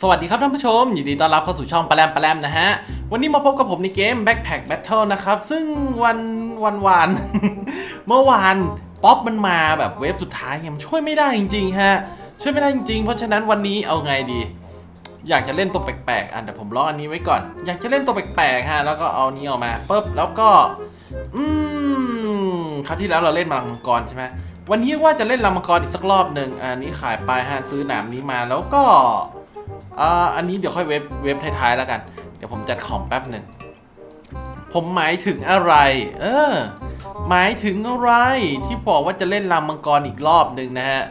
สวัสดีครับท่านผู้ชม ยินดีต้อนรับเข้าสู่ช่องปลาแรมปลาแรมนะฮะ วันนี้มาพบกับผมในเกม Backpack Battle นะครับ ซึ่งวันวันวาน เมื่อวานป๊อปมันมาแบบเวฟสุดท้ายเนี่ยมันช่วยไม่ได้จริงๆฮะ ช่วยไม่ได้จริงๆ เพราะฉะนั้นวันนี้เอาไงดี อยากจะเล่นตัวแปลกๆ อะเดี๋ยวผมล็ออันนี้ไว้ก่อน อยากจะเล่นตัวแปลกๆฮะ แล้วก็เอานี้ออกมาปุ๊บแล้วก็ อืมคราวที่แล้วเราเล่นมังกรใช่ไหมวันนี้ว่าจะเล่นลำมังกรอีกสักรอบหนึ่งอันนี้ขายไปฮะซื้อหนามนี้มาแล้วก็ อ่าอันนี้เดี๋ยวค่อยเว็บเว็บท้ายๆแล้วกัน เดี๋ยวผมจัดของแป๊บหนึ่งผมหมายถึงอะไร เออ หมายถึงอะไรที่บอกว่าจะเล่นลำมังกรอีกรอบหนึ่งนะฮะ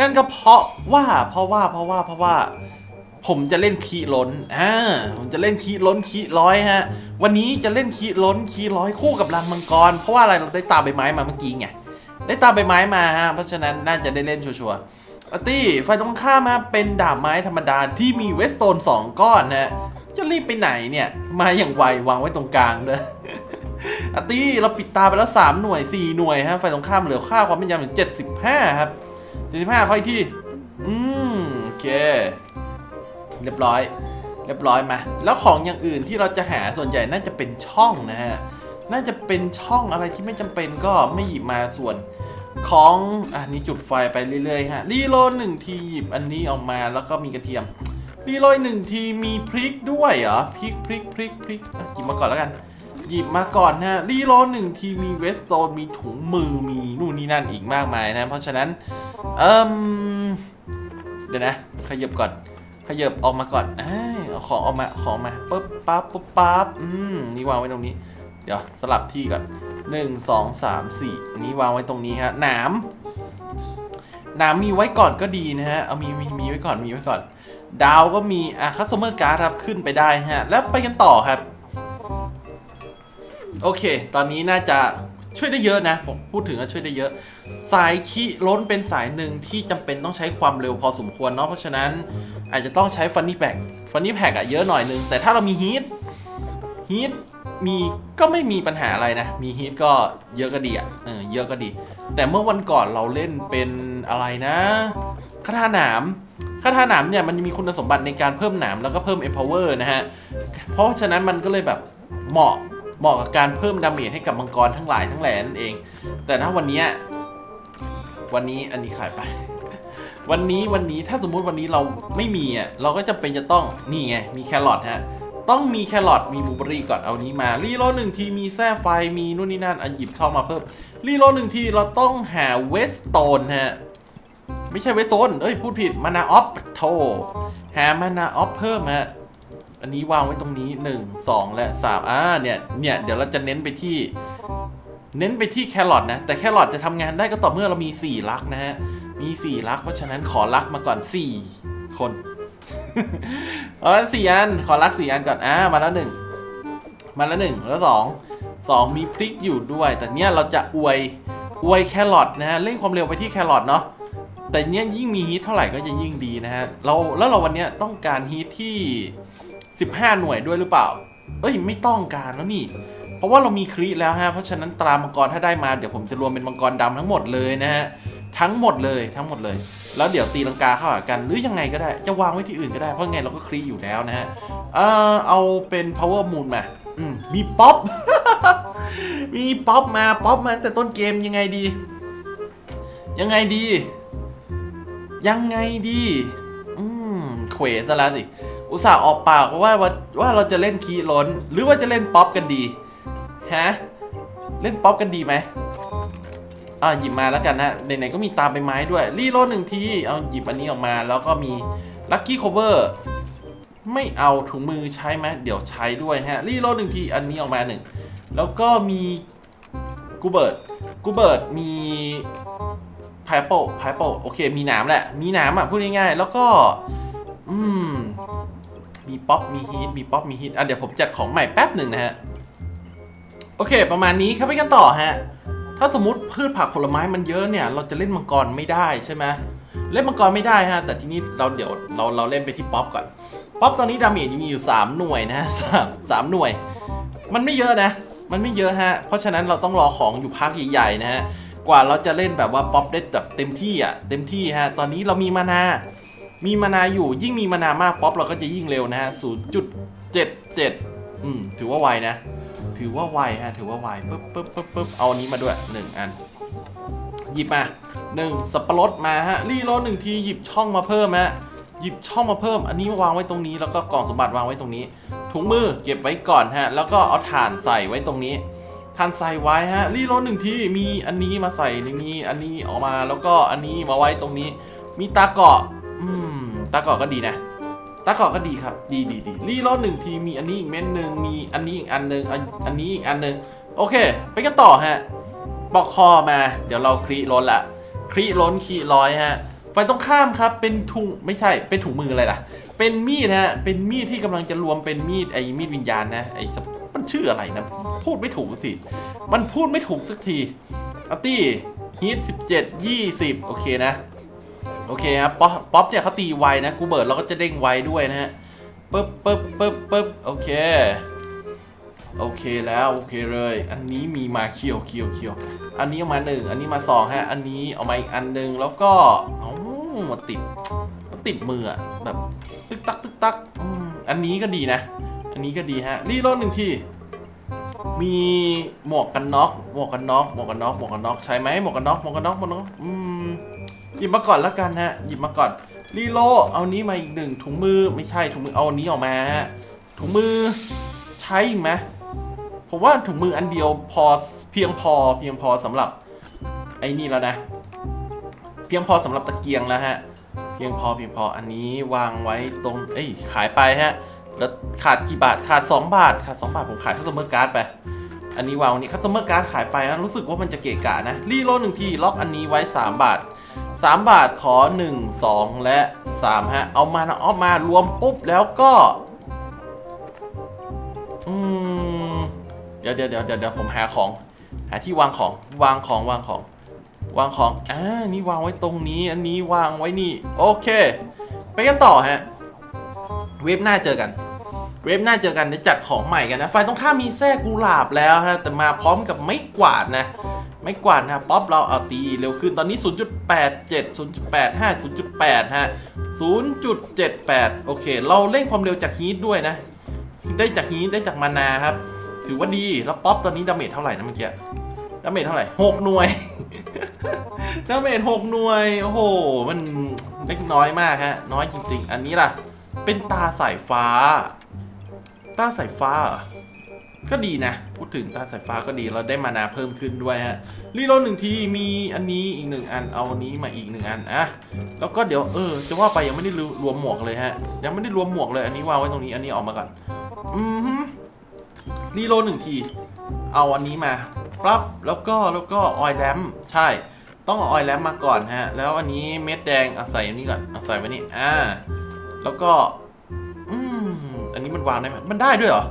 นั่นก็เพราะว่าเพราะว่าเพราะว่าเพราะว่า ผมจะเล่นคีล้นอ่าผมจะเล่นคีล้นคีร้อยฮะ วันนี้จะเล่นคีล้นคีร้อยคู่กับรังมังกร เพราะว่าอะไรเราได้ตาใบไม้มาเมื่อกี้ไง ได้ตาใบไม้มาฮะ เพราะฉะนั้นน่าจะได้เล่นชัวร์ อาร์ตี้ไฟตรงข้ามฮะเป็นดาบไม้ธรรมดาที่มีเวสโตนสองก้อนนะ จะรีบไปไหนเนี่ย มาอย่างไววางไว้ตรงกลางเลยอาตี้เราปิดตาไปแล้ว 3 หน่วย 4 หน่วยฮะไฟตรงข้ามเหลือค่าความเป็นยามถึง75 ครับ 75ค่อยที่ อืมโอเค เรียบร้อย เรียบร้อยมา แล้วของอย่างอื่นที่เราจะหาส่วนใหญ่น่าจะเป็นช่องนะฮะ น่าจะเป็นช่องอะไรที่ไม่จำเป็นก็ไม่หยิบมาส่วน ของอะนี่จุดไฟไปเรื่อยๆฮะรีโหลหนึ่งทีหยิบอันนี้ออกมาแล้วก็มีกระเทียมรีโหลหนึ่งทีมีพริกด้วยเหรอพริกพริกพริกพริกหยิบมาก่อนแล้วกัน หยิบมาก่อนฮะรีโหลหนึ่งทีมีเวสโซนมีถุงมือมีนู่นนี่นั่นอีกมากมายนะ เพราะฉะนั้นเอ่มเดี๋ยวนะขยับก่อนขยับออกมาก่อนเอาของออกมาของมาปุ๊บปั๊บปุ๊บปั๊บอืมนี่วางไว้ตรงนี้ ดี๋ยวสลับที่ก่อนหนึ่งสองสามสี่อันนี้วางไว้ตรงนี้ฮะหนามหนามมีไว้ก่อนก็ดีนะฮะเอามีมีมีไว้ก่อนมีไว้ก่อน ดาวก็มีอะคัสเตอร์การ์ดครับขึ้นไปได้ฮะ แล้วไปกันต่อครับ โอเค ตอนนี้น่าจะช่วยได้เยอะนะผมพูดถึงแล้วช่วยได้เยอะ สายขี้ล้นเป็นสายหนึ่งที่จำเป็นต้องใช้ความเร็วพอสมควรเนาะเพราะฉะนั้นอาจจะต้องใช้ฟันนี่แพ็กฟันนี่แพ็กอะเยอะหน่อยนึง แต่ถ้าเรามีฮีทฮีท มีก็ไม่มีปัญหาอะไรนะ มีฮีทก็เยอะก็ดีอะเออเยอะก็ดี แต่เมื่อวันก่อนเราเล่นเป็นอะไรนะคาถาหนามคาถาหนามเนี่ยมันมีคุณสมบัติในการเพิ่มหนามแล้วก็เพิ่ม empower นะฮะ เพราะฉะนั้นมันก็เลยแบบเหมาะเหมาะกับการเพิ่มดาเมจให้กับมังกรทั้งหลายทั้งแหล่นั่นเอง แต่ถ้าวันนี้วันนี้อันนี้ขายไป วันนี้วันนี้ถ้าสมมุติวันนี้เราไม่มีอะเราก็จะเป็นจะต้องนี่ไงมีแครอทฮะ ต้องมีแครอทมีบลูเบอรี่ก่อนเอานี้มารีโหลหนึ่งทีมีแส้ไฟมีนู่นนี่นั่นอันหยิบเข้ามาเพิ่มรีโหลหนึ่งทีเราต้องหาเวสโตนฮะไม่ใช่เวสโซนเอ้ยพูดผิดมานาออฟโทหามานาออฟเพิ่มฮะอันนี้วางไว้ตรงนี้ 1 2 และ 3 อ่าเนี่ยเนี่ยเดี๋ยวเราจะเน้นไปที่ เน้นไปที่แครอทนะ แต่แครอทจะทำงานได้ก็ต่อเมื่อเรามี 4 ลักนะฮะ มี 4 ลัก เพราะฉะนั้นขอลักมาก่อน 4 คน เอาละสี่อัน ขอลัก4อันก่อน อ่า มาแล้ว1มาแล้ว1แล้ว2 2มีพริกอยู่ด้วย แต่เนี้ยเราจะอวย อวยแครอทนะฮะ เร่งความเร็วไปที่แครอทเนาะ แต่เนี้ยยิ่งมีฮีทเท่าไหร่ก็จะยิ่งดีนะฮะ เรา แล้วเราวันเนี้ยต้องการฮีทที่ 15 หน่วยด้วยหรือเปล่า เอ้ย ไม่ต้องการแล้วนี่ เพราะว่าเรามีครีแล้วฮะ เพราะฉะนั้นตรามังกรถ้าได้มา เดี๋ยวผมจะรวมเป็นมังกรดำทั้งหมดเลยนะฮะ ทั้งหมดเลย ทั้งหมดเลย แล้วเดี๋ยวตีลังกาเข้าหากัน หรือยังไงก็ได้ จะวางไว้ที่อื่นก็ได้ เพราะไงเราก็ครีอยู่แล้วนะฮะ เออเอาเป็น power moon มาอืมมีป๊อป มีป๊อปมาป๊อปมาตั้งแต่ต้นเกมยังไงดี ยังไงดี ยังไงดี อืมเขวซะแล้วสิ อุตส่าห์ออกปากว่าว่าว่าเราจะเล่นคีล้น หรือว่าจะเล่นป๊อปกันดี ฮะ เล่นป๊อปกันดีไหม อ่าหยิบมาแล้วกันนะไหนๆก็มีตามไปไม้ด้วยรีโหลดหนึ่งทีเอาหยิบอันนี้ออกมา แล้วก็มีลัคกี้โคเวอร์ไม่เอาถุงมือใช้ไหมเดี๋ยวใช้ด้วยฮะรีโหลดหนึ่งทีอันนี้ออกมาหนึ่งแล้วก็มีกูเบิร์ตกูเบิร์ตมีไพโปพโปโอเค มีหนามแหละ มีหนามอะพูดง่ายๆแล้วก็ อืม มีป๊อปมีฮีทมีป๊อปมีฮีทอะเดี๋ยวผมจัดของใหม่แป๊บหนึ่งนะฮะ โอเค ประมาณนี้ครับไปกันต่อฮะ ถ้าสมมติพืชผักผลไม้มันเยอะเนี่ย เราจะเล่นมังกรไม่ได้ใช่ไหมเล่นมังกรไม่ได้ฮะ แต่ทีนี้เราเดี๋ยวเราเราเล่นไปที่ป๊อปก่อน ป๊อปตอนนี้ดาเมจยังมีอยู่ 3 หน่วยนะฮะสามสามหน่วย มันไม่เยอะนะ มันไม่เยอะฮะ เพราะฉะนั้นเราต้องรอของอยู่พักใหญ่ๆนะฮะ กว่าเราจะเล่นแบบว่าป๊อปได้แบบเต็มที่อะ เต็มที่ฮะ ตอนนี้เรามีมานา มีมานาอยู่ ยิ่งมีมานามากป๊อปเราก็จะยิ่งเร็วนะฮะ0.77อืม ถือว่าไวนะ ถือว่าไวฮะถือว่าไวปึ๊บปึ๊บปึ๊บปึ๊บเอาอันนี้มาด้วย1อัน หยิบมาหนึ่งสับปะรดมาฮะรีโหลดหนึ่งทีหยิบช่องมาเพิ่มฮะหยิบช่องมาเพิ่ม อันนี้มาวางไว้ตรงนี้ แล้วก็กล่องสมบัติวางไว้ตรงนี้ ถุงมือเก็บไว้ก่อนฮะ แล้วก็เอาถ่านใส่ไว้ตรงนี้ถ่านใส่ไว้ฮะรีโหลดหนึ่งทีมีอันนี้มาใส่ในนี้อันนี้ออกมาแล้วก็อันนี้มาไว้ตรงนี้ มีตาเกาะ อืมตาเกาะก็ดีนะ ตาเกาะก็ดีครับ ดีดีดีรีโหลดหนึ่งทีมีอันนี้อีกเม็ดหนึ่งมีอันนี้อีกอันหนึ่งอันอันนี้อีกอันหนึ่งโอเค ไปกันต่อฮะบอกคอมา เดี๋ยวเราคลีล้นละคลีล้นขีร้อยฮะไฟตรงข้ามครับเป็นถุงไม่ใช่เป็นถุงมืออะไรล่ะ เป็นมีดฮะเป็นมีดที่กำลังจะรวมเป็นมีดไอ้มีดวิญญาณนะไอ้มันชื่ออะไรนะ พูดไม่ถูกสักทีมันพูดไม่ถูกสักทีอาตี้ฮีทสิบเจ็ดยี่สิบโอเคนะ โอเคครับป๊อปป๊อปเนี่ยเขาตีไวนะกูเบิร์ดเราก็จะเด้งไวด้วยนะฮะปึ๊บปึ๊บปึ๊บปึ๊บโอเคโอเคแล้วโอเคเลย อันนี้มีมาเคียวเคียวเคียวอันนี้เอามาหนึ่งอันนี้มาสองฮะอันนี้เอามาอีกอันหนึ่งแล้วก็อ้ามาติดมาติดมืออะแบบตึกตักตึกตักอันนี้ก็ดีนะ อันนี้ก็ดีฮะรีโหลดหนึ่งทีมีหมวกกันน็อกหมวกกันน็อกหมวกกันน็อกหมวกกันน็อกใช่ไหมหมวกกันน็อกหมวกกันน็อกหมวกกันน็อกอืม หยิบมาก่อนแล้วกันฮะ หยิบมาก่อนรีโลเอานี้มาอีกหนึ่งถุงมือไม่ใช่ถุงมือเอานี้ออกมาฮะถุงมือใช้อีกไหมผมว่าถุงมืออันเดียวพอเพียงพอเพียงพอสำหรับไอ้นี่แล้วนะ เพียงพอสำหรับตะเกียงแล้วฮะ เพียงพอเพียงพออันนี้วางไว้ตรงเอ้ยขายไปฮะ แล้วขาดกี่บาทขาด 2 บาทขาด 2 บาทผมขายคัสเตอร์การ์ดไปอันนี้วางวันนี้คัสเตอร์การ์ดขายไปนะรู้สึกว่ามันจะเกะกะนะรีโลหนึ่งทีล็อกอันนี้ไว้ 3 บาท 3 บาทขอ 1 2 และ 3 ฮะ เอามานะเอามารวมปุ๊บแล้วก็อืมเดี๋ยวเดี๋ยวเดี๋ยวเดี๋ยวผมหาของ หาที่วางของวางของวางของ วางของอ่านี่วางไว้ตรงนี้ อันนี้วางไว้นี่ โอเค ไปกันต่อฮะ เว็บหน้าเจอกันเว็บหน้าเจอกันเดี๋ยวจัดของใหม่กันนะไฟตรงข้ามมีแท้กุหลาบแล้วฮะแต่มาพร้อมกับไม้กวาดนะ ไม้กวาดนะป๊อปเราเอาตีเร็วขึ้นตอนนี้ 0.87 0.85 0.8 ฮะ 0.78 โอเค เราเร่งความเร็วจากฮีทด้วยนะ ได้จากฮีทได้จากมานาครับ ถือว่าดีแล้วป๊อปตอนนี้ดาเมจเท่าไหร่นะเมื่อกี้ดาเมจเท่าไหร่หกหน่วยดาเมจหกหน่วย โอ้โห มันเล็กน้อยมากฮะ น้อยจริง ๆ อันนี้ล่ะ เป็นตาสายฟ้า ตาสายฟ้าเหรอ ก็ดีนะ พูดถึงตาสายฟ้าก็ดีเราได้มานาเพิ่มขึ้นด้วยฮะรีโหลดหนึ่งทีมีอันนี้อีกหนึ่งอันเอาอันนี้มาอีกหนึ่งอันอะแล้วก็เดี๋ยวเออจะว่าไปยังไม่ได้รวมหมวกเลยฮะ ยังไม่ได้รวมหมวกเลยอันนี้วางไว้ตรงนี้อันนี้ออกมาก่อนอือฮึรีโหลดหนึ่งที เอาอันนี้มาปั๊บแล้วก็แล้วก็ออยแลมใช่ ต้องออยแลมมาก่อนฮะ แล้วอันนี้เม็ดแดงเอาใส่อันนี้ก่อนเอาใส่ไว้นี่อ่าแล้วก็ อืมอันนี้มันวางได้ไหมมันได้ด้วยเหรอ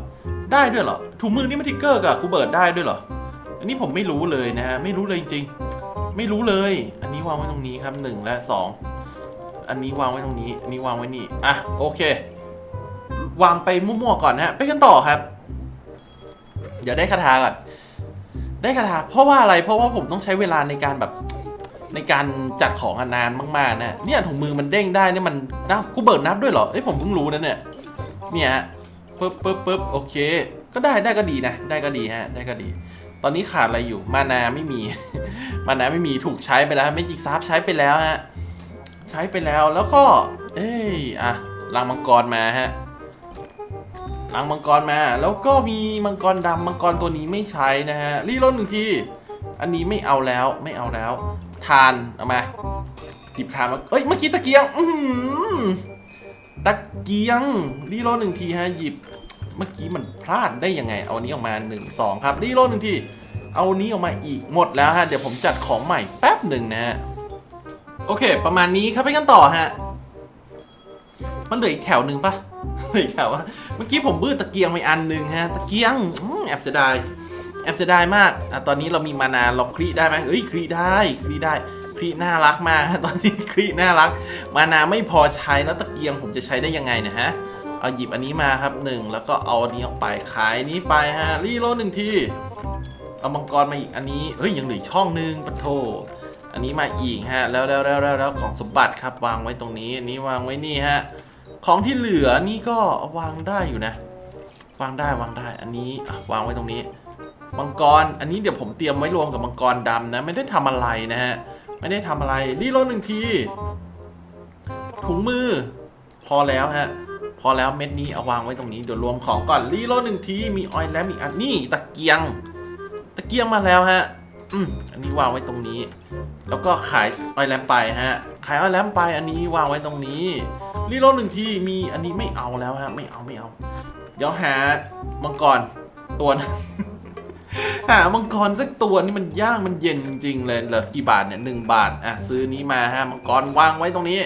ได้ด้วยเหรอถุงมือนี่มันทิกเกอร์กับกูเบิร์ดได้ด้วยเหรอ อันนี้ผมไม่รู้เลยนะฮะไม่รู้เลยจริงๆ ไม่รู้เลย อันนี้วางไว้ตรงนี้ครับหนึ่งและสองอันนี้วางไว้ตรงนี้ อันนี้วางไว้นี่อะโอเค วางไปมั่วๆก่อนนะฮะไปกันต่อครับ เดี๋ยวได้คาถาก่อนได้คาถาเพราะว่าอะไรเพราะว่าผมต้องใช้เวลาในการแบบในการจัดของอนานมากๆนะเนี่ยถุงมือมันเด้งได้เนี่ยมันนับกูเบิร์ดนับด้วยเหรอเอ้ยผมเพิ่งรู้นะเนี่ยเนี่ย ปึ๊บปึ๊บปึ๊บโอเค ก็ได้ได้ก็ดีนะ ได้ก็ดีฮะ ได้ก็ดี ตอนนี้ขาดอะไรอยู่ มานาไม่มี มานาไม่มีถูกใช้ไปแล้วไม่จิกซับใช้ไปแล้วฮะ ใช้ไปแล้วแล้วก็ เอ้ยอะลังมังกรมาฮะลังมังกรมา แล้วก็มีมังกรดำมังกรตัวนี้ไม่ใช้นะฮะ รีโหลดหนึ่งที อันนี้ไม่เอาแล้ว ไม่เอาแล้ว ทาน เอามาหยิบทานมาเอ้ย เมื่อกี้ตะเกียง อื ตะเกียงรีโหลหนึ่งทีฮะหยิบ เมื่อกี้มันพลาดได้ยังไง เอานี้ออกมา 1 2 ครับรีโหลหนึ่งที เอานี้ออกมาอีกหมดแล้วฮะ เดี๋ยวผมจัดของใหม่แป๊บหนึ่งนะฮะ โอเค ประมาณนี้ครับไปกันต่อฮะ มันเหลืออีกแถวหนึ่งปะเหลืออีกแถวว่าเมื่อกี้ผมบื้อตะเกียงไปอันหนึ่งฮะ ตะเกียงแอบเสียดายแอบเสียดายมากอะตอนนี้เรามีมานาเราคลีได้ไหมเอ้ยคลีได้คลีได้ คลีน่ารักมากตอนนี้คลีน่ารัก มานาไม่พอใช้แล้วตะเกียงผมจะใช้ได้ยังไงนะฮะเอาหยิบอันนี้มาครับหนึ่งแล้วก็เอาอันนี้ออกไปขายนี้ไปฮะรีโหลหนึ่งทีเอามังกรมาอีกอันนี้เฮ้ยยังเหลือช่องหนึงปะโทอันนี้มาอีกฮะแล้วแล้วแล้วแล้วแล้วของสมบัติครับวางไว้ตรงนี้อันนี้วางไว้นี่ฮะของที่เหลือนี่ก็วางได้อยู่นะ วางได้วางได้อันนี้วางไว้ตรงนี้มังกรอันนี้เดี๋ยวผมเตรียมไว้รวมกับมังกรดำนะ ไม่ได้ทำอะไรนะฮะ ไม่ได้ทำอะไรรีโหลดหนึ่งที ถุงมือ พอแล้วฮะ พอแล้วเม็ดนี้เอาวางไว้ตรงนี้เดี๋ยวรวมของก่อนรีโหลดหนึ่งที มีออยล์แลมอีกอันนี่ตะเกียง ตะเกียงมาแล้วฮะ อืมอันนี้วางไว้ตรงนี้ แล้วก็ขายออยล์แลมไปฮะ ขายออยล์แลมไปอันนี้วางไว้ตรงนี้รีโหลดหนึ่งทีมีอันนี้ไม่เอาแล้วฮะ ไม่เอาไม่เอา เดี๋ยวหามังกรตัวนึง หามังกรสักตัวนี่มันย่างมันเย็นจริงๆเลยเหลือกี่บาทเนี่ยหนึ่งบาทอะซื้อนี้มาฮะมังกรวางไว้ตรงนี้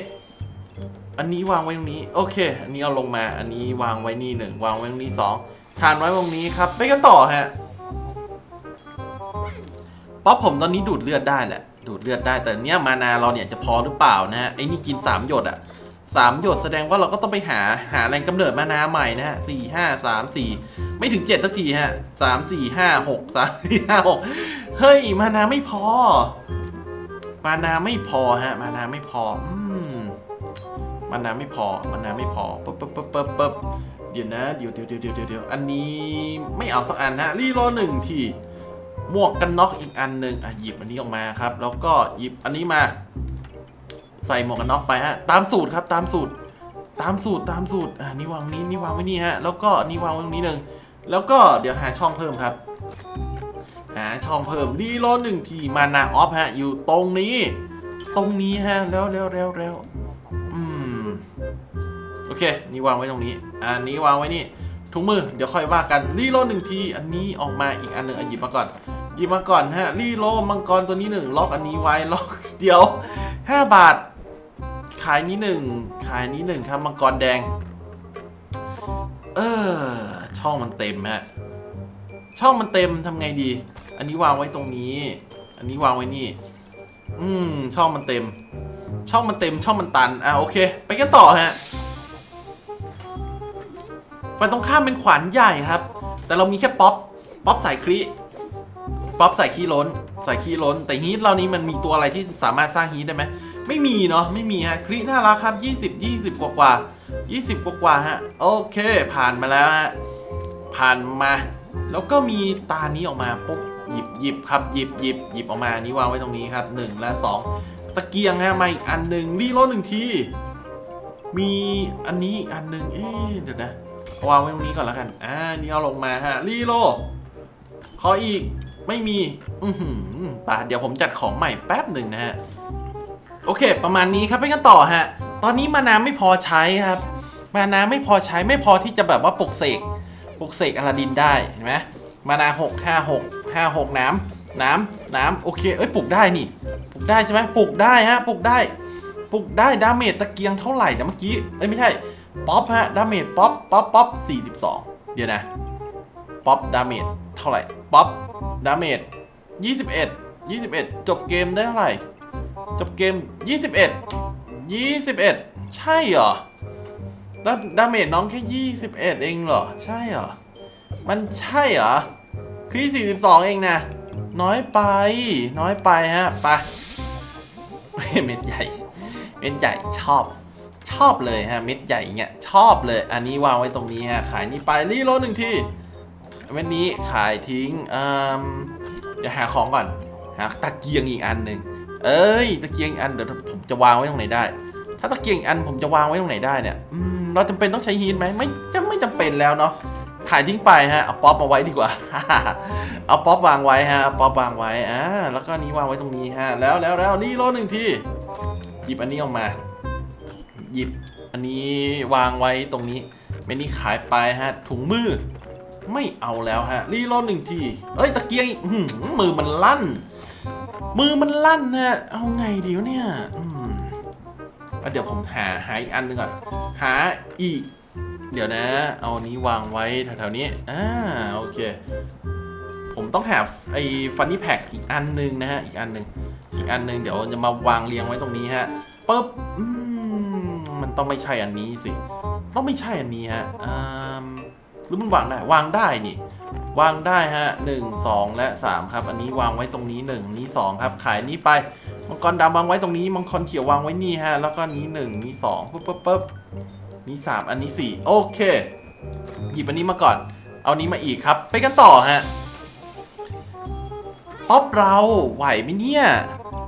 อันนี้วางไว้ตรงนี้โอเค อันนี้เอาลงมา อันนี้วางไว้นี่หนึ่งวางไว้ตรงนี้สองทานไว้ตรงนี้ครับ ไปกันต่อฮะป๊อปผมตอนนี้ดูดเลือดได้แหละ ดูดเลือดได้แต่เนี้ยมานาเราเนี่ยจะพอหรือเปล่านะฮะไอ้นี่กินสามหยดอะ สามหยดแสดงว่าเราก็ต้องไปหาหาแรงกำเนิดมานาใหม่นะฮะสี่ห้าสามสี่ไม่ถึงเจ็ดสักทีฮะสามสี่ห้าหกสามสี่ห้าหกเฮ้ยมานาไม่พอ มานาไม่พอฮะ มานาไม่พออืมมานาไม่พอมานาไม่พอปึ๊บปึ๊บปึ๊บปึ๊บปึ๊บเดี๋ยวนะเดี๋ยวเดี๋ยวเดี๋ยวเดี๋ยวเดี๋ยวอันนี้ไม่เอาสักอันฮะรีโหลดหนึ่งทีหมวกกันน็อกอีกอันหนึ่งอะหยิบอันนี้ออกมาครับ แล้วก็หยิบอันนี้มา ใส่หมวกกันน็อกไปฮะ ตามสูตรครับตามสูตร ตามสูตรตามสูตร อ่านี่วางนี้นี่วางไว้นี่ฮะ แล้วก็นนี้วางไว้ตรงนี้หนึ่ง แล้วก็เดี๋ยวหาช่องเพิ่มครับ หาช่องเพิ่มรีโลหนึ่งทีมานาออฟฮะ อยู่ตรงนี้ ตรงนี้ฮะ แล้วแล้วแล้วแล้วอืม โอเค นี่วางไว้ตรงนี้ อันนี้วางไว้นี่ถุงมือ เดี๋ยวค่อยว่ากัน รีโลหนึ่งที อันนี้ออกมาอีกอันหนึ่งอะหยิบมาก่อน หยิบมาก่อนฮะ รีโลมังกรตัวนี้หนึ่งล็อกอันนี้ไว้ ล็อกเดี๋ยวห้าบาท ขายนี้หนึ่งขายนี้หนึ่งครับมังกรแดง เออ ช่องมันเต็มฮะ ช่องมันเต็มทำไงดี อันนี้วางไว้ตรงนี้ อันนี้วางไว้นี่ อืม ช่องมันเต็ม ช่องมันเต็ม ช่องมันตัน อะโอเค ไปกันต่อฮะมันต้องข้ามเป็นขวานใหญ่ครับ แต่เรามีแค่ป๊อป ป๊อปใส่ครีป๊อปใส่ขี้ล้น ใส่ขี้ล้น แต่ฮีทเรานี้มันมีตัวอะไรที่สามารถสร้างฮีทได้ไหม ไม่มีเนาะไม่มีฮะครีน่ารักครับ 20 20 กว่ากว่า 20 กว่ากว่าฮะโอเค ผ่านมาแล้วฮะผ่านมา แล้วก็มีตานี้ออกมาปุ๊บหยิบหยิบครับหยิบหยิบหยิบออกมานี้วางไว้ตรงนี้ครับ 1 และ 2 ตะเกียงฮะมาอีกอันหนึ่งรีโหลดหนึ่งทีมีอันนี้อันหนึ่งเอ๊เดี๋ยวนะวางไว้ตรงนี้ก่อนแล้วกันอ่านี่เอาลงมาฮะรีโหลดขออีกไม่มี อือหือป่ะเดี๋ยวผมจัดของใหม่แป๊บหนึ่งนะฮะ โอเค ประมาณนี้ครับไปกันต่อฮะ ตอนนี้มานาไม่พอใช้ครับ มานาไม่พอใช้ไม่พอที่จะแบบว่าปลุกเสกปลุกเสกอลาดินได้เห็นไหมมานาหกห้าหกห้าหกน้ำน้ำน้ำโอเคเอ้ยปลุกได้นี่ปลุกได้ใช่ไหมปลุกได้ฮะปลุกได้ปลุกได้ดาเมจตะเกียงเท่าไหร่นะเมื่อกี้เอ้ยไม่ใช่ป๊อปฮะดาเมจป๊อปป๊อปป๊อป42เดี๋ยวนะป๊อปดาเมจเท่าไหร่ป๊อปดาเมจ21 21จบเกมได้เท่าไหร่ จบเกม 21 21 ใช่เหรอดาดาเมจน้องแค่ 21 เองเหรอ ใช่เหรอ มันใช่เหรอครี42 เองนะ น้อยไป น้อยไปฮะ ไป เม็ดใหญ่ เม็ดใหญ่ชอบ ชอบเลยฮะ เม็ดใหญ่เงี้ย ชอบเลย อันนี้วางไว้ตรงนี้ฮะ ขายนี้ไป รีโลหนึ่งที เม็ดนี้ขายทิ้งอืมเดี๋ยวหาของก่อน หาตะเกียงอีกอันหนึ่ง เอ้ยตะเกียงอีกอันเดี๋ยวผมจะวางไว้ตรงไหนได้ ถ้าตะเกียงอีกอันผมจะวางไว้ตรงไหนได้เนี่ยเราจำเป็นต้องใช้ฮีทไหมไม่จะไม่จำเป็นแล้วเนาะขายทิ้งไปฮะเอาป๊อปมาไว้ดีกว่า เอาป๊อปวางไว้ฮะเอาป๊อปวางไว้อ่าแล้วก็นี้วางไว้ตรงนี้ฮะแล้วแล้วแล้วนี่โลหนึ่งทีหยิบอันนี้ออกมา หยิบอันนี้วางไว้ตรงนี้ไม่นี่ขายไปฮะ ถุงมือ ไม่เอาแล้วฮะรีโลหนึ่งทีเอ้ยตะเกียงมือมันลั่น มือมันลั่นนะเอาไงดีวเนี่ยอืมอะเดี๋ยวผมหาหาอีกอันหนึ่งก่อน หาอีก เดี๋ยวนะ เอาอันนี้วางไว้แถวๆนี้ อ่า โอเค ผมต้องหาไอ้ฟันนี่แพ็กอีกอันหนึ่งนะฮะ อีกอันหนึ่งอีกอันหนึ่งเดี๋ยวจะมาวางเรียงไว้ตรงนี้ฮะปึ๊บอืมมันต้องไม่ใช่อันนี้สิ ต้องไม่ใช่อันนี้ฮะอืมหรือมันวางได้ วางได้นี่ วางได้ฮะหนึ่งสองและสามครับ อันนี้วางไว้ตรงนี้หนึ่งนี้สองครับ ขายนี้ไป มังกรดำวางไว้ตรงนี้ มังกรเขียววางไว้นี่ฮะ แล้วก็นี้หนึ่งนี้สองปุ๊บปุ๊บปุ๊บนี้สามอันนี้สี่โอเค หยิบอันนี้มาก่อน เอานี้มาอีกครับ ไปกันต่อฮะป๊อปเราไหวไหมเนี่ย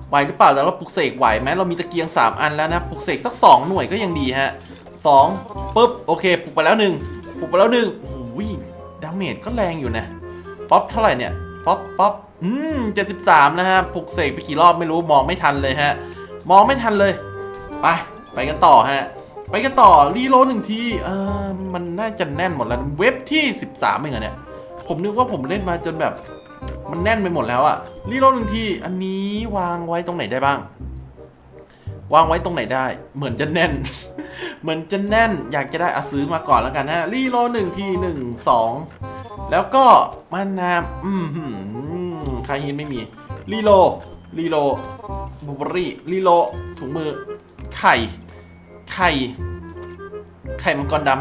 ไหวหรือเปล่าแต่เราปลุกเสกไหวไหมเรามีตะเกียง 3 อันแล้วนะ ปลุกเสกสัก 2 หน่วยก็ยังดีฮะสองปุ๊บ โอเค ปลุกไปแล้วหนึ่งปลุกไปแล้วหนึ่งโอ้ย ดาเมจก็แรงอยู่นะ ป๊อปเท่าไหร่เนี่ย ป๊อปป๊อปอืมเจ็ดสิบสามนะฮะปลุกเสกไปกี่รอบไม่รู้มองไม่ทันเลยฮะ มองไม่ทันเลย ไป ไปกันต่อฮะ ไปกันต่อ รีโหลดหนึ่งที เออมันน่าจะแน่นหมดแล้ว เว็บที่13เองเหรอเนี่ย ผมนึกว่าผมเล่นมาจนแบบ มันแน่นไปหมดแล้วอะรีโหลดหนึ่งที อันนี้วางไว้ตรงไหนได้บ้าง วางไว้ตรงไหนได้ เหมือนจะแน่น เหมือนจะแน่น อยากจะได้อะซื้อมาก่อนแล้วกันฮะรีโลหนึ่งทีหนึ่งสองแล้วก็มานาวอืมคาฮินไม่มีรีโลรีโลบูเบอรี่รีโลถุงมือ ไข่ ไข่ ไข่มังกรด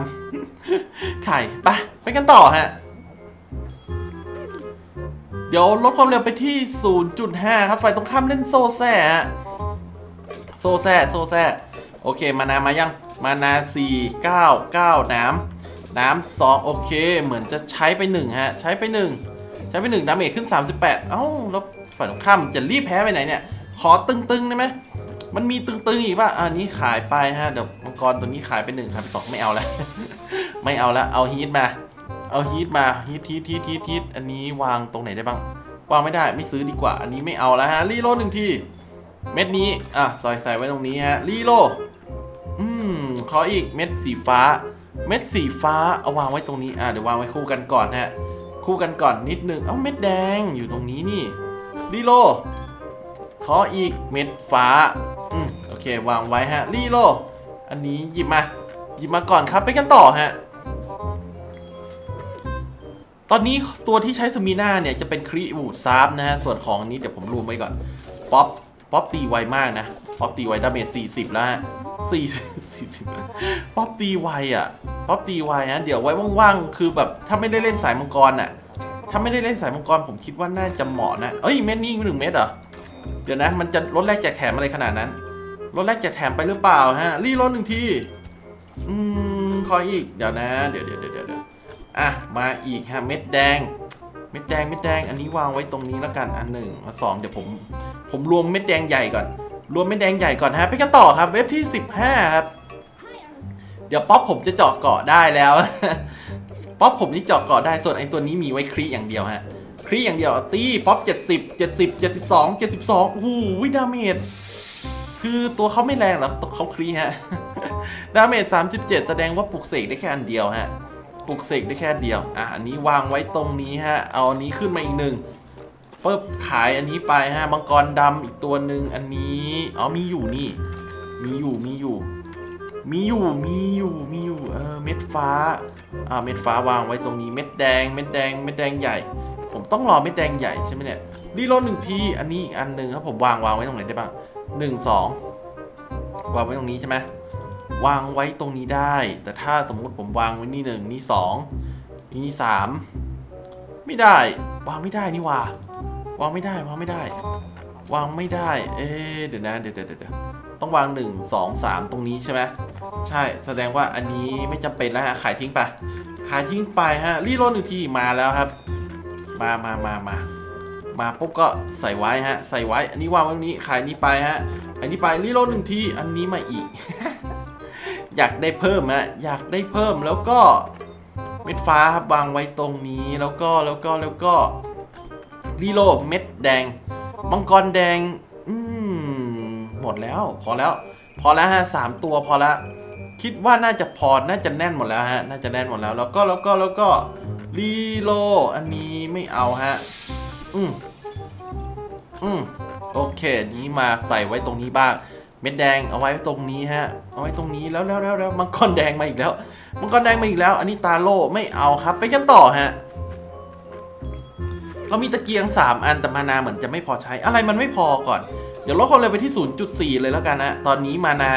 ำไข่ไปไปกันต่อฮะ เดี๋ยวลดความเร็วไปที่ 0.5 ครับไฟตรงข้ามเล่นโซแซ่ฮะ โซแซ่โซแซ่โอเค มานามายัง มานา4 9 9น้ำน้ำสองโอเค เหมือนจะใช้ไปหนึ่งฮะ ใช้ไปหนึ่งใช้ไปหนึ่งดาเมจขึ้น 38 เอ้า แล้วฝ่ายตรงข้ามจะรีบแพ้ไปไหนเนี่ย ขอตึงๆได้ไหมมันมีตึงๆอีกป่ะอันนี้ขายไปฮะ เดี๋ยวมังกรตัวนี้ขายไปหนึ่งขายไปสองไม่เอาแล้ว ไม่เอาแล้ว เอาฮีทมา เอาฮีทมาฮีทฮีทฮีทฮีทฮีทอันนี้วางตรงไหนได้บ้าง วางไม่ได้ ไม่ซื้อดีกว่า อันนี้ไม่เอาแล้วฮะ รีโหลดหนึ่งที เม็ดนี้ อะ ใส่ใส่ไว้ตรงนี้ฮะรีโลอืม ขออีกเม็ดสีฟ้า เม็ดสีฟ้า เอาวางไว้ตรงนี้ อะ เดี๋ยววางไว้คู่กันก่อนฮะ คู่กันก่อนนิดนึง เอ้า เม็ดแดงอยู่ตรงนี้นี่รีโลขออีกเม็ดฟ้า อืม โอเค วางไว้ฮะรีโลอันนี้หยิบมา หยิบมาก่อนครับ ไปกันต่อฮะตอนนี้ตัวที่ใช้สมีนาเนี่ยจะเป็นครีบูดซาร์ฟนะฮะ ส่วนของนนี้เดี๋ยวผมรวมไว้ก่อน ป๊อป ป๊อปตีไวมากนะป๊อปตีไวดาเมจ40 แล้วฮะ40ป๊อปตีไวอะป๊อปตีไวฮะเดี๋ยวไว้ว่างๆคือแบบถ้าไม่ได้เล่นสายมังกรอะ ถ้าไม่ได้เล่นสายมังกรผมคิดว่าน่าจะเหมาะนะเอ้ยเม็ดนี้หนึ่งเม็ดเหรอเดี๋ยวนะ มันจะลดแรกแจกแถมอะไรขนาดนั้นลดแรกแจกแถมไปหรือเปล่าฮะรีลดหนึ่งทีอืมขออีกเดี๋ยวนะ เดี๋ยวเดี๋ยวเดี๋ยวเดี๋ยวอะมาอีกฮะเม็ดแดง เม็ดแดงเม็ดแดงอันนี้วางไว้ตรงนี้แล้วกันอันหนึ่งมาสองเดี๋ยวผมผมรวมเม็ดแดงใหญ่ก่อน รวมเม็ดแดงใหญ่ก่อนฮะไปกันต่อครับ เว็บที่ 15 ครับ เดี๋ยวป๊อปผมจะเจาะเกาะได้แล้วป๊อปผมนี่เจาะเกาะได้ส่วนไอ้ตัวนี้มีไว้ครีอย่างเดียวฮะครีอย่างเดียวตีป๊อป 70 70 72 72โอ้โหดาเมจคือตัวเขาไม่แรงหรอกตัวเขาครีฮะดาเมจ37 แสดงว่าปลุกเสกได้แค่อันเดียวฮะ ปลุกเสกได้แค่เดียว อะอันนี้วางไว้ตรงนี้ฮะ เอาอันนี้ขึ้นมาอีกหนึ่งปึ๊บขายอันนี้ไปฮะมังกรดำอีกตัวหนึ่งอันนี้ อ๋อมีอยู่นี่ มีอยู่มีอยู่ มีอยู่มีอยู่มีอยู่เออเม็ดฟ้า อ่าเม็ดฟ้าวางไว้ตรงนี้เม็ดแดงเม็ดแดงเม็ดแดงใหญ่ ผมต้องรอเม็ดแดงใหญ่ใช่ไหมเนี่ยรีโหลดหนึ่งทีอันนี้อีกอันหนึ่งครับผมวางวางไว้ตรงไหนได้บ้างหนึ่งสองวางไว้ตรงนี้ใช่ไหม วางไว้ตรงนี้ได้ แต่ถ้าสมมุติผมวางไว้นี่หนึ่งนี่สองนี่สามไม่ได้ วางไม่ได้นี่ว่าวางไม่ได้วางไม่ได้ วางไม่ได้ เอ๊เดี๋ยวนะเดี๋ยวเดี๋ยวเดี๋ยวต้องวางหนึ่งสองสามตรงนี้ใช่ไหมใช่แสดงว่าอันนี้ไม่จำเป็นแล้วฮะขายทิ้งไป ขายทิ้งไปฮะรีโหลดหนึ่งทีมาแล้วครับ มามามามามาปุ๊บก็ใส่ไว้ฮะ ใส่ไว้ อันนี้วางไว้ตรงนี้ขายนี้ไปฮะ อันนี้ไปรีโหลดหนึ่งทีอันนี้มาอีก อยากได้เพิ่มฮะอยากได้เพิ่มแล้วก็เม็ดฟ้าครับวางไว้ตรงนี้แล้วก็แล้วก็แล้วก็รีโลเม็ดแดงมังกรแดงอืมหมดแล้ว พอแล้ว พอแล้วฮะสามตัวพอแล้วคิดว่าน่าจะพอน่าจะแน่นหมดแล้วฮะน่าจะแน่นหมดแล้ว แล้วก็แล้วก็แล้วก็รีโลอันนี้ไม่เอาฮะอืมอืมโอเคนี้มาใส่ไว้ตรงนี้บ้าง เม็ดแดงเอาไว้ตรงนี้ฮะ เอาไว้ตรงนี้แล้วแล้วแล้วแล้วมังกรแดงมาอีกแล้ว มังกรแดงมาอีกแล้ว อันนี้ตาโล่ไม่เอาครับ ไปกันต่อฮะ เรามีตะเกียง 3 อันแต่มานาเหมือนจะไม่พอใช้ อะไรมันไม่พอก่อน เดี๋ยวลดความเร็วไปที่ 0.4 เลยแล้วกันนะ ตอนนี้มานา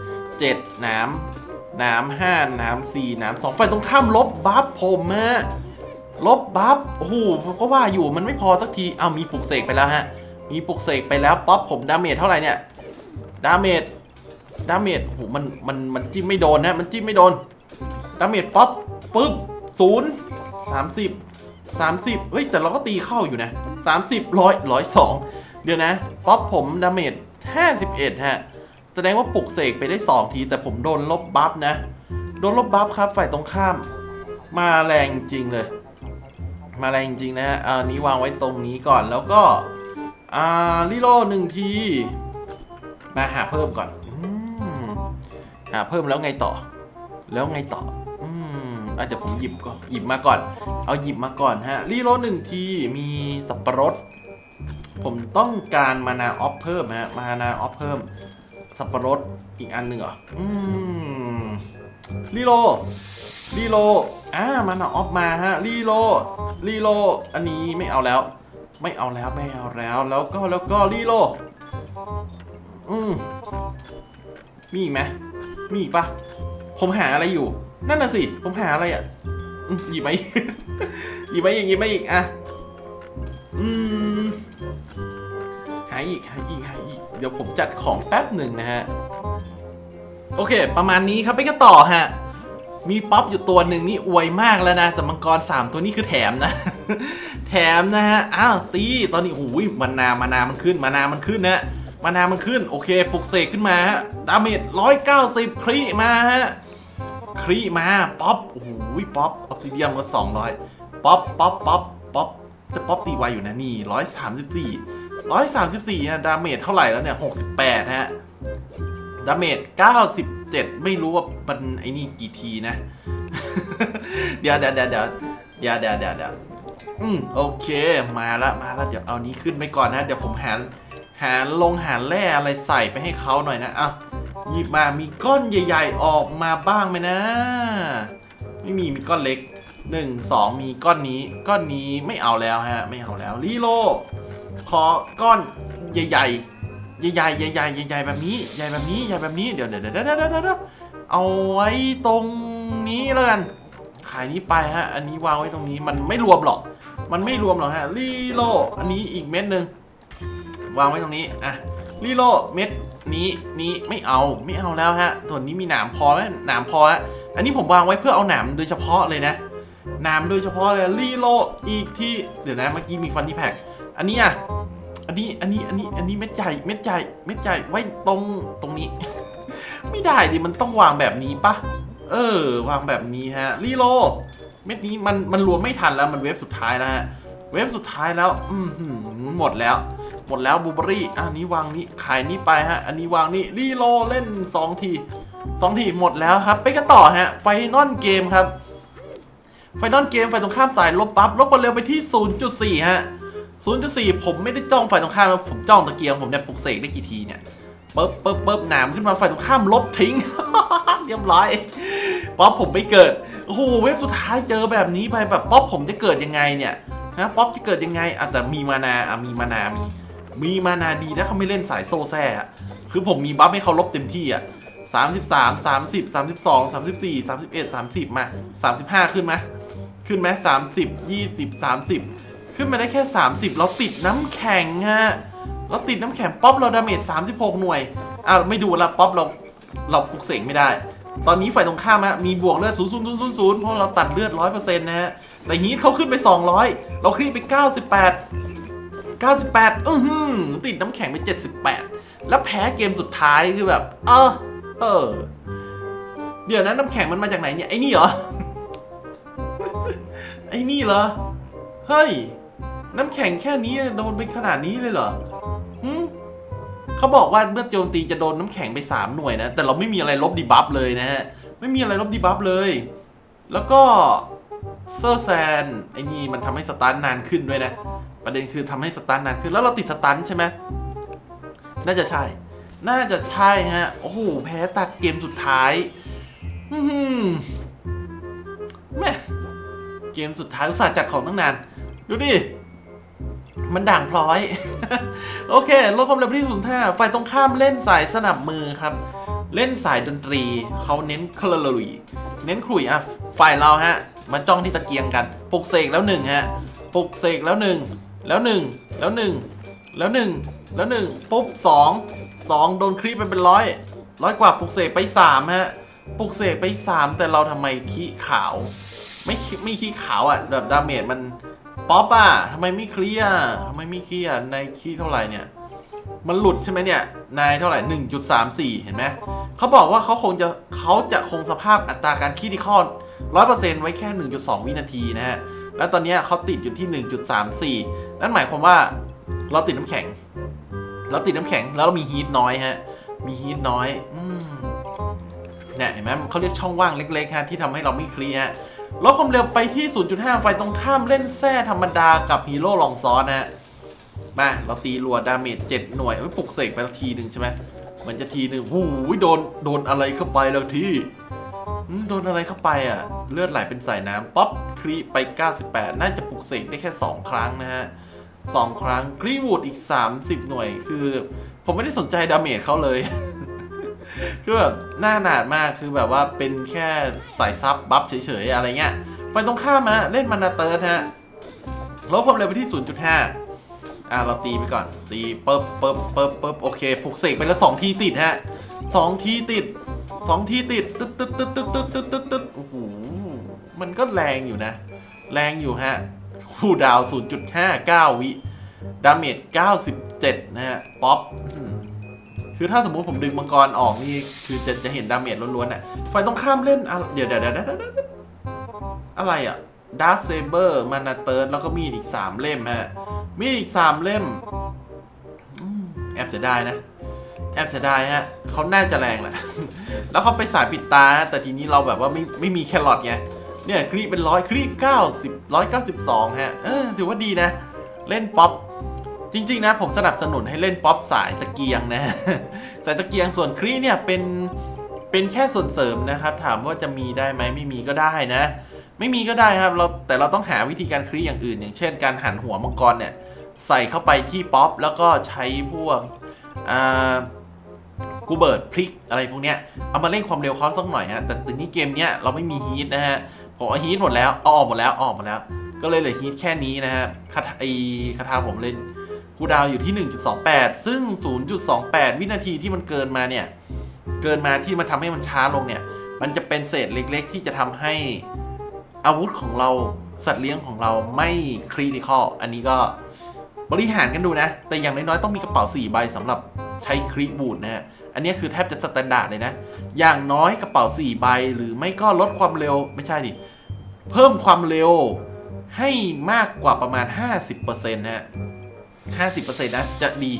6 7 น้ำ น้ำ5น้ำ4น้ำ2ไฟตรงข้ามลบบัฟผมฮะ ลบบัฟ โอ้โหก็ว่าอยู่มันไม่พอสักที เอามีปลุกเสกไปแล้วฮะมมีปลุกเสกไปแล้วป๊อปผมดาเมจเท่าไหร่เนี่ย ดาเมจดาเมจโอ้โหมันมันมันจิ้มไม่โดนนะมันจิ้มไม่โดนดาเมจป๊อปปึ๊บศูนย์สามสิบสามสิบเฮ้ยแต่เราก็ตีเข้าอยู่นะสามสิบร้อยร้อยสองเดี๋ยวนะป๊อปผมดาเมจห้าสิบเอ็ดฮะแสดงว่าปลุกเสกไปได้สองทีแต่ผมโดนลบบัฟนะ โดนลบบัฟครับฝ่ายตรงข้าม มาแรงจริงเลย มาแรงจริงนะฮะอันนี้วางไว้ตรงนี้ก่อนแล้วก็อ่าลิโลหนึ่งที มาหาเพิ่มก่อนอมหาเพิ่มแล้วไงต่อ แล้วไงต่ออืมอาจจะเดี๋ยวผมหยิบก่อนหยิบมาก่อน เอาหยิบมาก่อนฮะรีโหลดหนึ่งทีมีสับปะรด ผมต้องการมานาออฟเพิ่มฮะมานาออฟเพิ่ม สับปะรดอีกอันหนึ่งเหรออืมรีโหลดรีโหลดอ่ามานาออฟมาฮะรีโหลดรีโหลดอันนี้ไม่เอาแล้ว ไม่เอาแล้วไม่เอาแล้วแล้วก็แล้วก็รีโหลด อืมมีอีกไหมมีอีกปะผมหาอะไรอยู่ นั่นน่ะสิ ผมหาอะไรอะหยิบไหมหยิบมอีกหยิบมอีกอะอืมหาอีกหาอีกหาอีก เดี๋ยวผมจัดของแป๊บหนึ่งนะฮะ โอเค ประมาณนี้ครับไปกันต่อฮะ มีป๊อปอยู่ตัวหนึ่งนี่อวยมากแล้วนะ แต่มังกรสามตัวนี้คือแถมนะ แถมนะฮะ อ้าวตี ตอนนี้โอ้ยมานามานามันขึ้น มานามันขึ้นนะ มานามันขึ้น โอเคปลุกเสกขึ้นมาฮะดาเมจร้อยเก้าสิบครีมาฮะครีมาป๊อปโอ้โหป๊อปออฟซิเดียมก็สองร้อยป๊อปป๊อปป๊อปป๊อปจะป๊อปตีไวอยู่นะนี่ร้อยสามสิบสี่ร้อยสามสิบสี่ฮะดาเมจเท่าไหร่แล้วเนี่ยหกสิบแปดฮะดาเมจเก้าสิบเจ็ดไม่รู้ว่ามันไอ้นี่กี่ทีนะ เดี๋ยวเดี๋ยวเดี๋ยวเดี๋ยวเดี๋ยวเดี๋ยวเดี๋ยวอืมโอเคมาละมาละเดี๋ยวเอานี้ขึ้นไปก่อนนะเดี๋ยวผมหา หาลงหาแร่อะไรใส่ไปให้เขาหน่อยนะอะหยิบมามีก้อนใหญ่ ๆ ออกมาบ้างไหมนะ ไม่มีมีก้อนเล็กหนึ่งสองมีก้อนนี้ก้อนนี้ไม่เอาแล้วฮะ ไม่เอาแล้วรีโลขอก้อนใหญ่ๆ ใหญ่ๆใหญ่ๆใหญ่ๆแบบนี้ใหญ่แบบนี้ใหญ่แบบนี้เดี๋ยวเดี๋ยวเดี๋ยวเดี๋ยวเดี๋ยวเดี๋ยวเอาไว้ตรงนี้แล้วกัน ขายนี้ไปฮะ อันนี้วางไว้ตรงนี้มันไม่รวมหรอก มันไม่รวมหรอกฮะรีโลอันนี้อีกเม็ดหนึ่ง วางไว้ตรงนี้ อะรีโลเม็ดนี้นี้ไม่เอาไม่เอาแล้วฮะส่วนนี้มีหนามพอไหมหนามพอฮะอันนี้ผมวางไว้เพื่อเอาหนามโดยเฉพาะเลยนะหนามโดยเฉพาะเลยรีโลอีกที่เดี๋ยวนะเมื่อกี้มีฟันที่แพ็กอันนี้อะอันนี้อันนี้อันนี้อันนี้เม็ดใหญ่เม็ดใหญ่เม็ดใหญ่ไว้ตรงตรงนี้ ไม่ได้ดิมันต้องวางแบบนี้ปะเออ วางแบบนี้ฮะรีโลเม็ดนี้มันมันรวมไม่ทันแล้วมันเวฟสุดท้ายแล้วฮะเวฟสุดท้ายแล้ว อืมหืมหมดแล้ว หมดแล้วบูเบอรี่อันนี้วางนี้ขายนี้ไปฮะ อันนี้วางนี้รีโลเล่นสองทีสองทีหมดแล้วครับ ไปกันต่อฮะ ไฟนอลเกมครับ ไฟนอลเกมไฟตรงข้ามสายลบปั๊บลบความเร็วไปที่ 0.4 ฮะ 0.4 ผมไม่ได้จ้องฝ่ายตรงข้ามผมจ้องตะเกียงผมเนี่ยปลุกเสกได้กี่ทีเนี่ยปึ๊บปึ๊บปึ๊บหนามขึ้นมาฝ่ายตรงข้ามลบทิ้งเรียบร้อยป๊อปผมไม่เกิดโอ้โหเว็บสุดท้ายเจอแบบนี้ไปแบบป๊อปผมจะเกิดยังไงเนี่ยนะป๊อปจะเกิดยังไงอะแต่มีมานาอะมีมานามี มีมานาดีนะเขาไม่เล่นสายโซแซ่อะคือผมมีบัฟให้เขาลบเต็มที่อะสามสิบสามสามสิบสามสิบสองสามสิบสี่สามสิบเอ็ดสามสิบมาสามสิบห้าขึ้นไหมขึ้นไหมสามสิบยี่สิบสามสิบขึ้นมาได้แค่30เราติดน้ำแข็งฮะเราติดน้ำแข็งป๊อปเราดาเมจ36หน่วยอ่าไม่ดูละป๊อปเราเราปลุกเสกไม่ได้ ตอนนี้ฝ่ายตรงข้ามฮะมีบวกเลือด0 0 0 0 0เพราะเราตัดเลือด100%นะฮะแต่ฮีทเขาขึ้นไป200เราคลีไป98 98 อื้อหือติดน้ำแข็งไป 78 แล้วแพ้เกมสุดท้ายคือแบบ เออ เออ เดี๋ยวนะน้ำแข็งมันมาจากไหนเนี่ย ไอ้นี่เหรอ ไอ้นี่เหรอ เฮ้ย น้ำแข็งแค่นี้โดนไปขนาดนี้เลยเหรอหึเขาบอกว่าเมื่อโจมตีจะโดนน้ำแข็งไป 3 หน่วยนะ แต่เราไม่มีอะไรลบดีบัฟเลยนะฮะ ไม่มีอะไรลบดีบัฟเลย แล้วก็เซอร์แซนไอ้นี่มันทำให้สตันนานขึ้นด้วยนะ ประเด็นคือทำให้สตันนานขึ้นแล้วเราติดสตันใช่ไหมน่าจะใช่ น่าจะใช่ฮะ โอ้โห แพ้ตัดเกมสุดท้าย อือหือแม่เกมสุดท้ายอุตส่าห์จัดของตั้งนาน ดูดิ มันด่างพร้อย โอเคลดความเร็วที่ศูนย์ท่าฝ่ายตรงข้ามเล่นสายสนับมือครับ เล่นสายดนตรี เขาเน้นคลอลุยเน้นขลุ่ยอะ ฝ่ายเราฮะมาจ้องที่ตะเกียงกัน ปลุกเสกแล้วหนึ่งฮะ ปลุกเสกแล้วหนึ่ง แล้วหนึ่งแล้วหนึ่งแล้วหนึ่งแล้วหนึ่งปุ๊บสองสองโดนครีปไปเป็นร้อยร้อยกว่าปลุกเสกไปสามฮะปลุกเสกไปสามแต่เราทำไมขี้ขาว ไม่ไม่ขี้ขาวอะแบบดาเมจมันป๊อปอะทำไมไม่เคลียร์ทำไมไม่เคลียร์ในขี้เท่าไหร่เนี่ยมันหลุดใช่ไหมเนี่ยนายเท่าไหร่1.34เห็นไหมเขาบอกว่าเขาคงจะเขาจะคงสภาพอัตราการคีดที่ข้อ100%ไว้แค่1.2วินาทีนะฮะแล้วตอนนี้เขาติดอยู่ที่1.34นั่ นั่นหมายความว่าเราติดน้ำแข็ง เราติดน้ำแข็งแล้วเรามีฮีทน้อยฮะ มีฮีทน้อยอืมเนี่ยเห็นไหมเขาเรียกช่องว่างเล็กๆฮะที่ทำให้เราไม่เคลียร์ลดความเร็วไปที่ 0.5 ไฟตรงข้ามเล่นแท้ธรรมดากับฮีโร่ลองซ้อนนะฮะมาเราตีรัวดาเมจ7หน่วยไม่ปลุกเสกไปทีหนึ่งใช่ไหมมันจะทีหนึ่งหูยโดนโดนอะไรเข้าไปแล้วทีโดนอะไรเข้าไปอะ เลือดไหลเป็นสายน้ำป๊อปครีไป 98 น่าจะปลุกเสกได้แค่ 2 ครั้งนะฮะ 2 ครั้งครีวูดอีก 30 หน่วย คือ ผมไม่ได้สนใจดาเมจเขาเลย คือแบบหน้าหนาดมากคือแบบว่าเป็นแค่สายซับบัฟเฉยๆ อะไรเงี้ย ไปตรงข้ามมาเล่นมานาเตอร์ฮะลบความเร็วไปที่ 0.5 อ่าเราตีไปก่อน ตีเปิ๊บเปิ๊บเปิ๊บเปิ๊บโอเคผูกเสกไปแล้ว 2 ทีติดฮะ 2 ทีติด 2 ทีติด ตึ๊ดตึ๊ดตึ๊ดตึ๊ดตึ๊ดตึ๊ดตึ๊ดโอ้โหมันก็แรงอยู่นะ แรงอยู่ฮะ คูดาวน์0.59 วิ ดาเมจ 97 นะฮะ ป๊อป คือถ้าสมมติผมดึงมังกรออกนี่ คือจะจะเห็นดาเมจล้วนๆน่ะฝ่ายตรงข้ามเล่นอะเดี๋ยวเดี๋ยวเดี๋ยวอะไรอะดาร์คเซเบอร์มานาเติร์ดแล้วก็มีอีก 3 เล่มฮะ มีอีกสามเล่มอืมแอบเสียดายนะ แอบเสียดายฮะเขาน่าจะแรงแหละ แล้วเขาไปสายปิดตา แต่ทีนี้เราแบบว่าไม่ไม่มีแครอทไง เนี่ยครีเป็นร้อยครีเก้าสิบร้อยเก้าสิบสองฮะ เออถือว่าดีนะ เล่นป๊อปจริง ๆ นะ ผมสนับสนุนให้เล่นป๊อปสายตะเกียงนะ สายตะเกียงส่วนครีเนี่ยเป็นเป็นแค่ส่วนเสริมนะครับ ถามว่าจะมีได้ไหมไม่มีก็ได้นะ ไม่มีก็ได้ครับเราแต่เราต้องหาวิธีการคลีอย่างอื่น อย่างเช่น การหันหัวมังกรเนี่ยใส่เข้าไปที่ป๊อปแล้วก็ใช้พวกอ่ากูเบิร์ดพลิกอะไรพวกเนี้ยเอามาเร่งความเร็วเขาสักหน่อยฮะแต่ทีนี้เกมเนี้ยเราไม่มีฮีทนะฮะ ผมเอาฮีทหมดแล้วเอาออกหมดแล้วออกหมดแล้ว ก็เลยเหลือฮีทแค่นี้นะฮะคาถาไอคาถาผมเล่นกูดาวอยู่ที่ 1.28 ซึ่ง 0.28 วินาทีที่มันเกินมาเนี่ย เกินมาที่มันทำให้มันช้าลงเนี่ย มันจะเป็นเศษเล็กๆ ที่จะทำให้อาวุธของเราสัตว์เลี้ยงของเราไม่คริติคอลอันนี้ก็บริหารกันดูนะ แต่อย่างน้อยๆต้องมีกระเป๋า 4 ใบสำหรับใช้คริบูดนะฮะ อันนี้คือแทบจะสแตนดาร์ดเลยนะ อย่างน้อยกระเป๋า 4 ใบหรือไม่ก็ลดความเร็วไม่ใช่ดิ เพิ่มความเร็วให้มากกว่าประมาณ 50%นะฮะ50%นะจะดี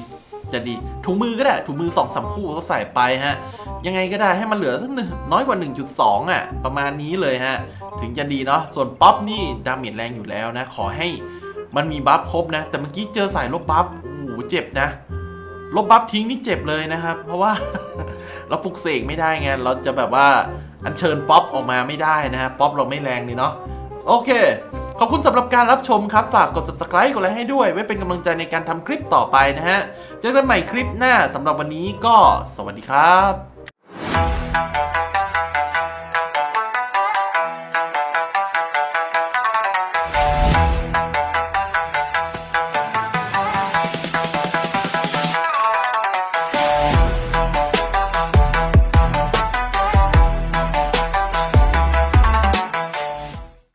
จะดีถุงมือก็ได้ถุงมือ2อสคู่ก็ใส่ไปฮะ ยังไงก็ได้ให้มันเหลือสักหนึ่งน้อยกว่า 1.2 อะ ประมาณนี้เลยฮะ ถึงจะดีเนาะส่วนป๊อปนี่ดาเมจแรงอยู่แล้วนะ ขอให้มันมีบัฟครบนะ แต่เมื่อกี้เจอสายลบบัฟโอ้โหเจ็บนะ ลบบัฟทิ้งนี่เจ็บเลยนะครับ เพราะว่า เราปลุกเสกไม่ได้ไงเราจะแบบว่า อัญเชิญป๊อปออกมาไม่ได้นะฮะป๊อปเราไม่แรงนี่เนาะโอเค ขอบคุณสำหรับการรับชมครับ ฝากกด subscribe กดไลค์ให้ด้วย ไว้เป็นกำลังใจในการทำคลิปต่อไปนะฮะ เจอกันใหม่คลิปหน้าสำหรับวันนี้ก็สวัสดีครับ